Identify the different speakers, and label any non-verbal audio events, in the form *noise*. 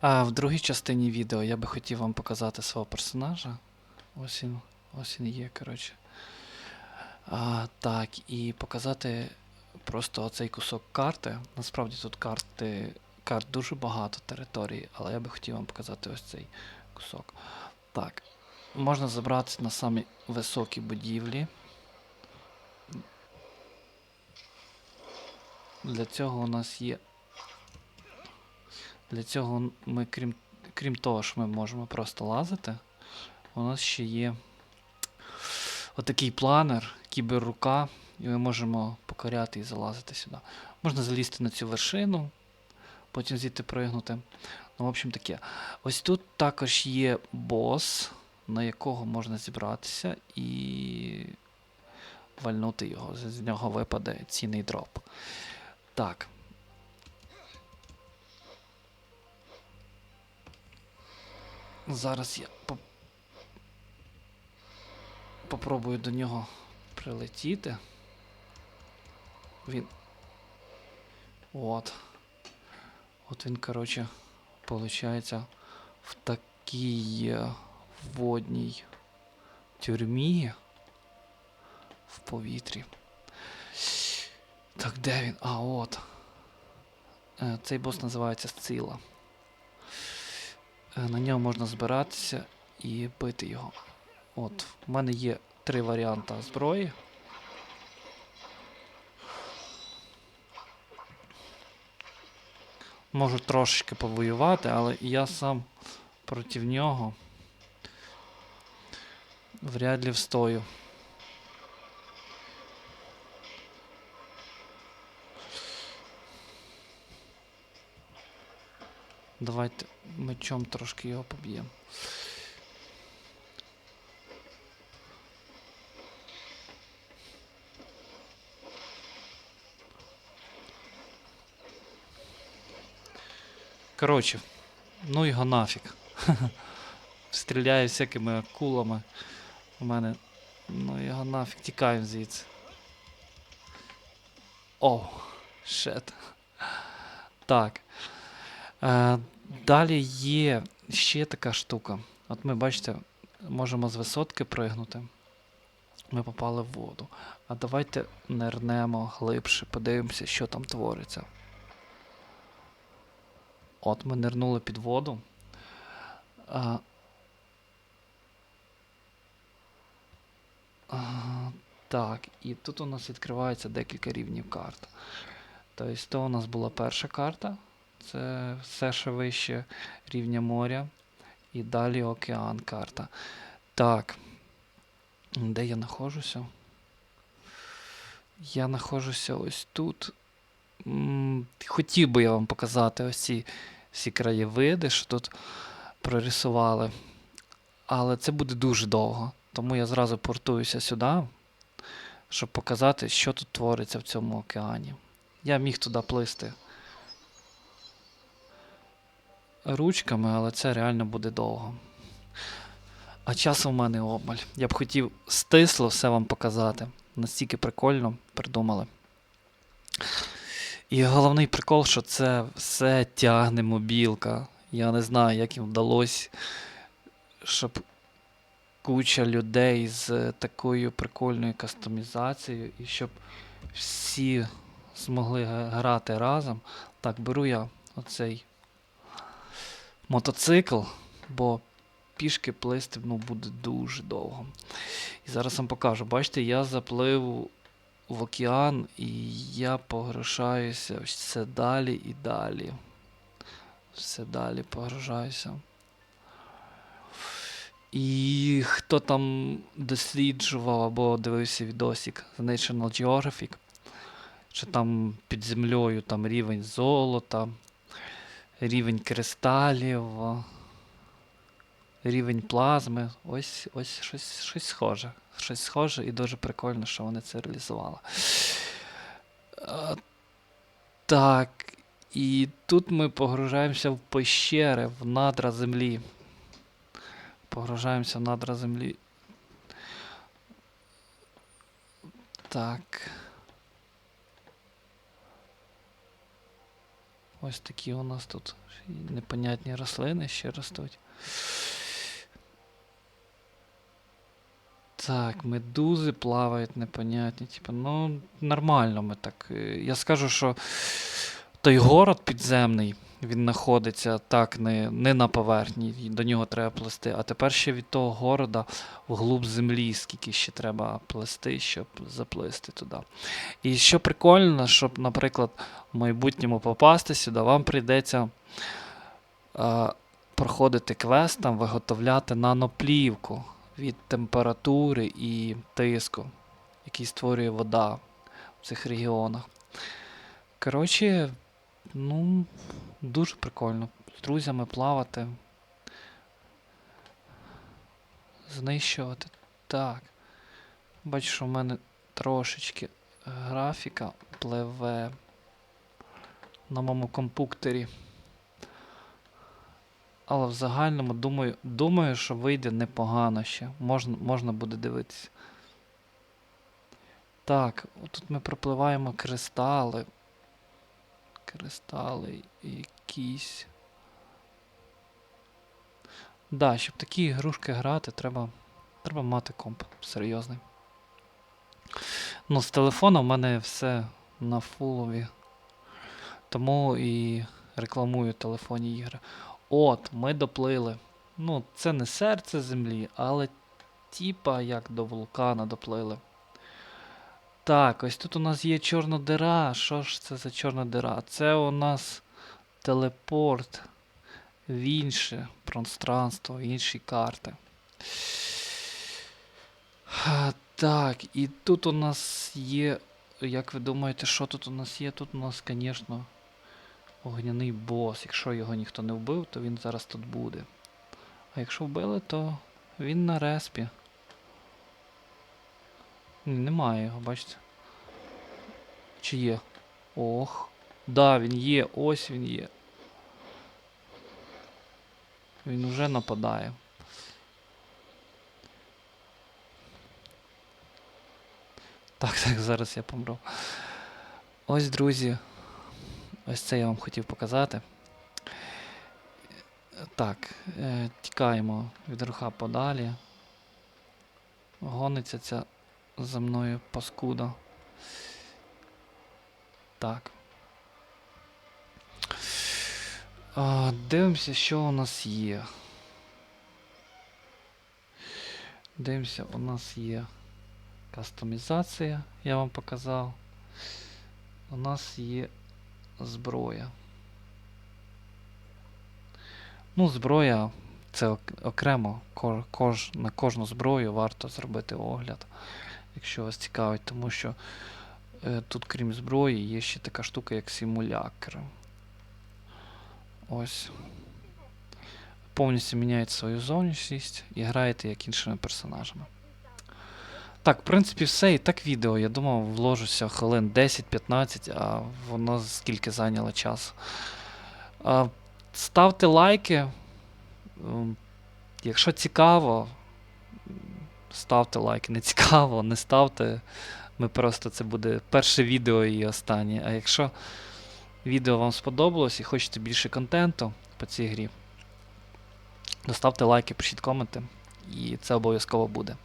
Speaker 1: А в другій частині відео я би хотів вам показати свого персонажа. Ось він, ось він є, коротше. А, так, і показати просто оцей кусок карти. Насправді тут карти, карт дуже багато території, але я би хотів вам показати ось цей кусок. Так. Можна забратися на самі високі будівлі. Для цього у нас є. Для цього ми, крім, крім того, що ми можемо просто лазити, у нас ще є отакий планер, кіберрука, і ми можемо покоряти і залазити сюди. Можна залізти на цю вершину, потім звідти пригнути. Ну, в общем таке. Ось тут також є бос, на якого можна зібратися і вальнути його. З нього випаде цінний дроп. Так. Зараз я поп... попробую до нього прилетіти. Він. От. От він, коротше, получається в такій е, водній тюрмі в повітрі. Так, де він? А, от. Е, Цей бос називається Сцила. Е, На нього можна збиратися і бити його. От, в мене є три варіанти зброї. Можу трошечки повоювати, але я сам проти нього вряд ли встою. Давайте мечом трошки його поб'ємо. Коротше, ну його нафіг. *laughs* Стріляє всякими кулами. У мене. Ну його нафіг, тікаємо звідси. О, шет. Так. Е, далі є ще така штука. От ми, бачите, можемо з висотки пригнути. Ми попали в воду. А давайте нирнемо глибше, подивимося, що там твориться. От ми нирнули під воду. А, а, так, і тут у нас відкривається декілька рівнів карт. Тобто, то у нас була перша карта. Це все ще вище рівня моря. І далі океан карта. Так. Де я знаходжуся? Я знаходжуся ось тут. Хотів би я вам показати ось ці всі краєвиди, що тут прорисували. Але це буде дуже довго. Тому я зразу портуюся сюди, щоб показати, що тут твориться в цьому океані. Я міг туди плисти ручками, але це реально буде довго. А часу в мене обмаль. Я б хотів стисло все вам показати. Настільки прикольно придумали. І головний прикол, що це все тягне мобілка. Я не знаю, як їм вдалося, щоб куча людей з такою прикольною кастомізацією, і щоб всі змогли грати разом. Так, беру я оцей мотоцикл, бо пішки плисти ну, буде дуже довго. І зараз вам покажу. Бачите, я заплив в океан і я погрушаюся все далі і далі. Все далі погружаюся. І хто там досліджував або дивився відосик з National Geographic, що там під землею там рівень золота, рівень кристалів, рівень плазми. Ось ось щось, щось схоже. Щось схоже і дуже прикольно, що вони це реалізували. Так, і тут ми погружаємося в пещери, в надра землі. Погружаємося в надра землі. Так. Ось такі у нас тут непонятні рослини ще ростуть. Так, медузи плавають непонятні. Типу, ну, нормально ми так. е, Я скажу, що той город підземний, він знаходиться так, не, не на поверхні, до нього треба плести. А тепер ще від того города вглуб землі, скільки ще треба плести, щоб заплисти туди. І що прикольно, щоб, наприклад, в майбутньому попасти сюди, вам прийдеться е, проходити квест, там, виготовляти наноплівку від температури і тиску, який створює вода в цих регіонах. Коротше, ну, дуже прикольно. З друзями плавати. Знищувати. Так. Бачу, що в мене трошечки графіка пливе на моєму компуктері. Але в загальному думаю, думаю, що вийде непогано ще. Можна, можна буде дивитися. Так, тут ми пропливаємо кристали. Кристали якісь. Да, щоб такі ігрушки грати, треба, треба мати комп серйозний. Ну, з телефона в мене все на фулові. Тому і рекламую телефонні ігри. От, ми доплили. Ну, це не серце землі, але типа як до вулкана доплили. Так, ось тут у нас є чорна дира. Що ж це за чорна дира? Це у нас телепорт в інше пространство, в інші карти. Так, і тут у нас є. Як ви думаєте, що тут у нас є? Тут у нас, звісно, огняний бос. Якщо його ніхто не вбив, то він зараз тут буде. А якщо вбили, то він на респі. Немає його, бачите? Чи є? Ох. Да, він є, ось він є. Він уже нападає. Так, так, зараз я помру. Ось, друзі. Ось це я вам хотів показати. Так, е, тікаємо від руха подалі. Гониться ця за мною паскуда. Так. А, дивимося, що у нас є. Дивимося, у нас є кастомізація, я вам показав. У нас є зброя. Ну, зброя це окремо. Кож, на кожну зброю варто зробити огляд, якщо вас цікавить, тому що е, тут, крім зброї, є ще така штука, як симулятор. Ось. Повністю міняєте свою зовнішність і граєте як іншими персонажами. Так, в принципі, все. І так відео. Я думав, вложуся хвилин 10-15, а воно скільки зайняло часу. Ставте лайки. Ем, Якщо цікаво, ставте лайки. Не цікаво, не ставте. Ми просто це буде перше відео і останнє. А якщо відео вам сподобалось і хочете більше контенту по цій грі, то ставте лайки, пишіть коменти, і це обов'язково буде.